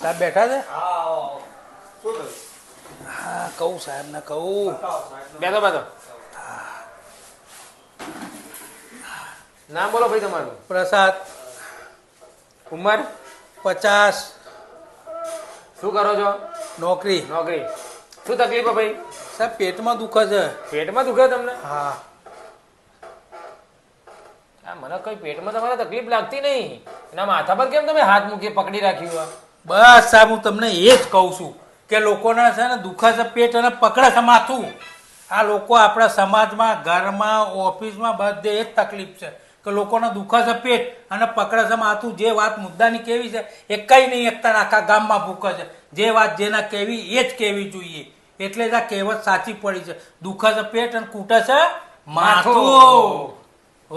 સાહેબ બેઠા છે? હા કહું સાહેબ ને કહું. બેઠો બેઠો. નામ બોલો ભાઈ તમારું. પ્રસાદ. ઉંમર? પચાસ. શું કરો છો? નોકરી. નોકરી. શું તકલીફ ભાઈ? સાહેબ પેટમાં દુખે છે. પેટમાં દુખે તમને? હા. આ મને કઈ પેટમાં તમારે તકલીફ લાગતી નહીં. એના માથા પર કેમ તમે હાથ મૂકી પકડી રાખ્યું આ? બસ સાહેબ હું તમને એ જ કહું છું કે લોકોના છે ને દુખે છે પેટ અને પકડે છે માથું. આ લોકો આપણા સમાજમાં ઘરમાં ઓફિસમાં બધે એ જ તકલીફ છે કે લોકોના દુખે છે પેટ અને પકડે છે માથું. જે વાત મુદ્દાની કેવી છે એ કંઈ નહીં એકતા આખા ગામમાં ભૂખે છે. જે વાત જેના કહેવી એ જ કહેવી જોઈએ. એટલે જ આ કહેવત સાચી પડી છે. દુખે છે પેટ અને કૂટે છે માથું.